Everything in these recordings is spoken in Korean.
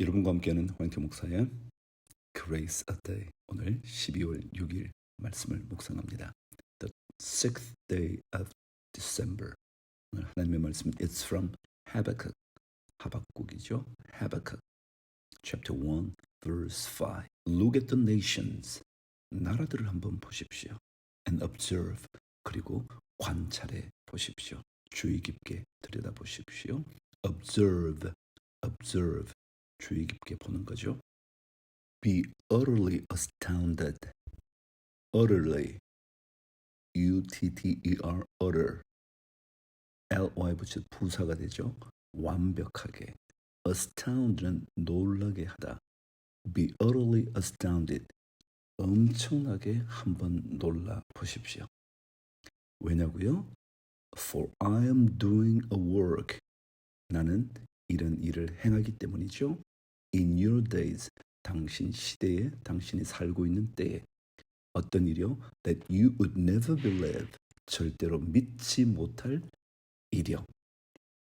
여러분과 함께하는 화이트 목사의 Grace a Day 오늘 12월 6일 말씀을 묵상합니다. The sixth day of December 오늘 하나님의 말씀 It's from Habakkuk 하박국이죠. Habakkuk chapter 1 verse 5 Look at the nations 나라들을 한번 보십시오. And observe 그리고 관찰해 보십시오. 주의 깊게 들여다 보십시오. Observe observe 주의 깊게 보는 거죠. Be utterly astounded. utterly E utter L Y 붙여 부사가 되죠. 완벽하게 astound는 놀라게 하다. Be utterly astounded. 엄청나게 한번 놀라 보십시오. 왜냐고요? For I am doing a work. 나는 이런 일을 행하기 때문이죠. In your days, 당신 시대에, 당신이 살고 있는 때에 어떤 일이요? That you would never believe, 절대로 믿지 못할 일이요.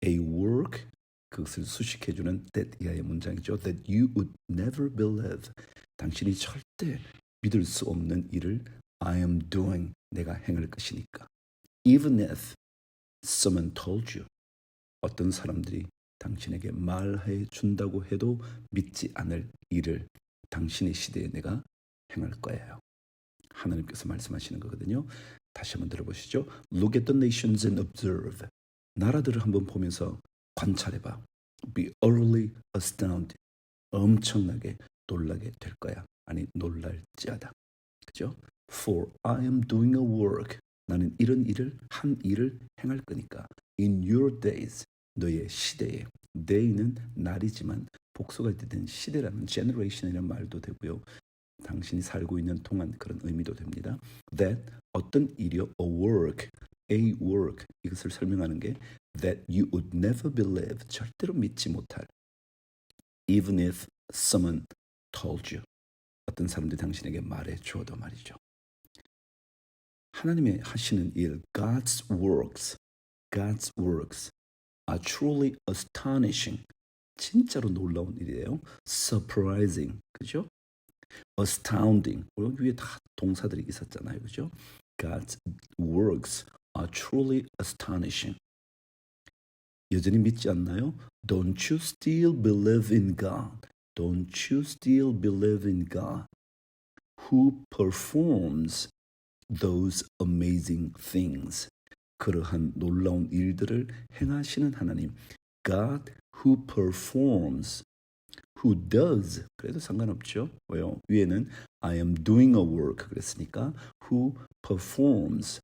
A work, 그것을 수식해주는 that 이하의 문장이죠. That you would never believe, 당신이 절대 믿을 수 없는 일을 I am doing, 내가 행할 것이니까. Even if someone told you, 어떤 사람들이 당신에게 말해 준다고 해도 믿지 않을 일을 당신의 시대에 내가 행할 거예요. 하나님께서 말씀하시는 거거든요. 다시 한번 들어보시죠. Look at the nations and observe. 나라들을 한번 보면서 관찰해봐. Be utterly astounded. 엄청나게 놀라게 될 거야. 아니 놀랄지어다. 그죠? For I am doing a work. 나는 이런 일을 한 일을 행할 거니까. In your days. 너의 시대에. day는 날이지만 복수가 되는 시대라는 generation이라는 말도 되고요. 당신이 살고 있는 동안 그런 의미도 됩니다. That 어떤 일이요, a work, a work. 이것을 설명하는 게 that you would never believe. 절대로 믿지 못할. Even if someone told you. 어떤 사람들이 당신에게 말해 주어도 말이죠. 하나님의 하시는 일 God's works, God's works are truly astonishing. 진짜로 놀라운 일이에요. surprising. 그죠? astounding. 여기 위에 다 동사들이 있었잖아요. 그죠? God's works are truly astonishing. 여전히 믿지 않나요? Don't you still believe in God? Don't you still believe in God who performs those amazing things? 그러한 놀라운 일들을 행하시는 하나님. God who performs, who does. 그래도 상관없죠. 왜요? 위에는 I am doing a work 그랬으니까 who performs,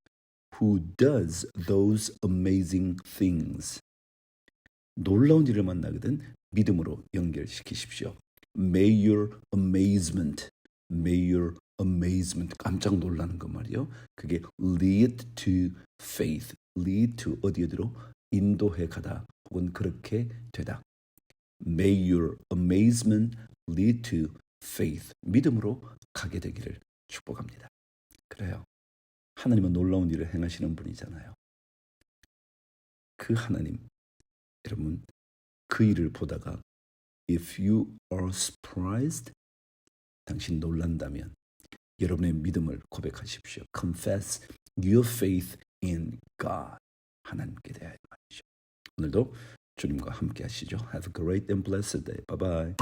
who does those amazing things. 놀라운 일을 만나거든 믿음으로 연결시키십시오. May your amazement, may your amazement 깜짝 놀라는 거 말이요. 그게 lead to faith, lead to 어디 어디로 인도해 가다 혹은 그렇게 되다. May your amazement lead to faith. 믿음으로 가게 되기를 축복합니다. 그래요. 하나님은 놀라운 일을 행하시는 분이잖아요. 그 하나님, 여러분 그 일을 보다가 if you are surprised, 당신 놀란다면 여러분의 믿음을 고백하십시오. Confess your faith in God. 하나님께 대하여 말이죠. 오늘도 주님과 함께 하시죠. Have a great and blessed day. Bye bye.